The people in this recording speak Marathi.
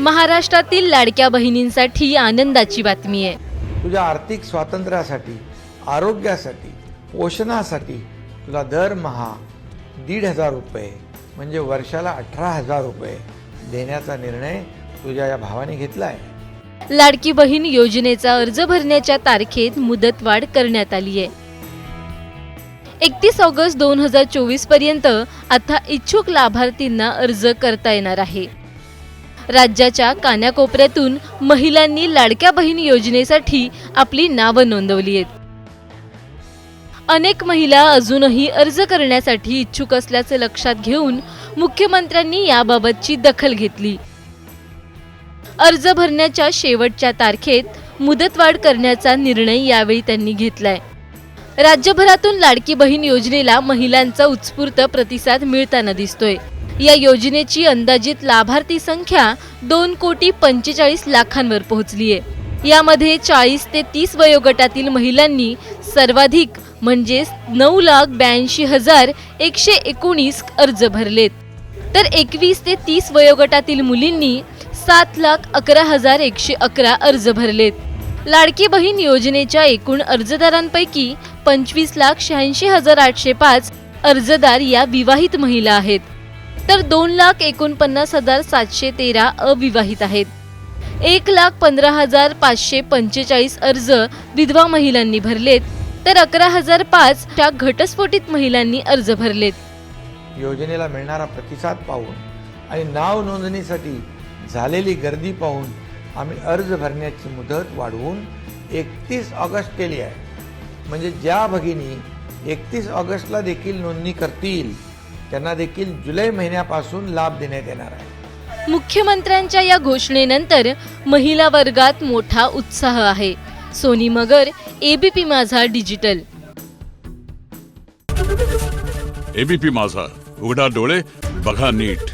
महाराष्ट्रातील लाडक्या बहिणींसाठी आनंदाची बातमी आहे. तुझ्या आर्थिक स्वातंत्र्यासाठी आरोग्यासाठी पोषणासाठी तुला दरमहा दीड हजार रुपये म्हणजे वर्षाला अठरा हजार रुपये देण्याचा निर्णय तुझ्या या भावाने घेतला आहे लाडकी बहीण योजनेचा अर्ज भरण्याच्या तारखेत मुदतवाढ करण्यात आली आहे. एकतीस ऑगस्ट दोन हजार चोवीसपर्यंत आता इच्छुक लाभार्थींना अर्ज करता येणार आहे. राज्याच्या कानाकोपऱ्यातून महिलांनी लाडक्या बहीण योजनेसाठी आपली नावं नोंदवली आहेत. अनेक महिला अजूनही अर्ज करण्यासाठी इच्छुक असल्याचे लक्षात घेऊन मुख्यमंत्र्यांनी याबाबतची दखल घेतली. अर्ज भरण्याच्या शेवटच्या तारखेत मुदतवाढ करण्याचा निर्णय यावेळी त्यांनी घेतलाय. राज्यभरातून लाडकी बहीण योजनेला महिलांचा उत्स्फूर्त प्रतिसाद मिळताना दिसतोय. या योजनेची अंदाजित लाभार्थी संख्या दोन कोटी पंचेचाळीस लाखांवर पोहोचली आहे. यामध्ये चाळीस ते तीस वयोगटातील महिलांनी सर्वाधिक म्हणजेच नऊ लाख ब्याऐंशी हजार एकशे एकोणीस अर्ज भरलेत. तर एकवीस ते तीस वयोगटातील मुलींनी सात लाख अकरा हजार एकशे अकरा अर्ज भरलेत. लाडकी बहीण योजनेच्या एकूण अर्जदारांपैकी पंचवीस लाख शहाऐंशी हजार आठशे पाच अर्जदार या विवाहित महिला आहेत. तर दोन लाख एकोणपन्नास हजार सातशे तेरा अविवाहित आहेत. एक लाख पंधरा हजार पाचशे पंचेचाळीस अर्ज विधवा महिलांनी भरलेत तर अकरा हजार पाच च्या घटस्फोटित महिलांनी अर्ज भरलेत. योजनेला मिळणारा प्रतिसाद पाहून आणि नाव नोंदणीसाठी झालेली गर्दी पाहून आम्ही अर्ज भरण्याची मुदत वाढवून एकतीस ऑगस्ट केली आहे. म्हणजे ज्या भगिनी एकतीस ऑगस्टला देखील नोंदणी करतील त्यांना देखील जुलै महिन्यापासून लाभ देण्यात येणार आहे. मुख्यमंत्र्यांच्या या घोषणेनंतर महिला वर्गात मोठा उत्साह आहे. सोनी मगर ABP Majha digital. ABP Majha. उघडा डोळे बघा नीट.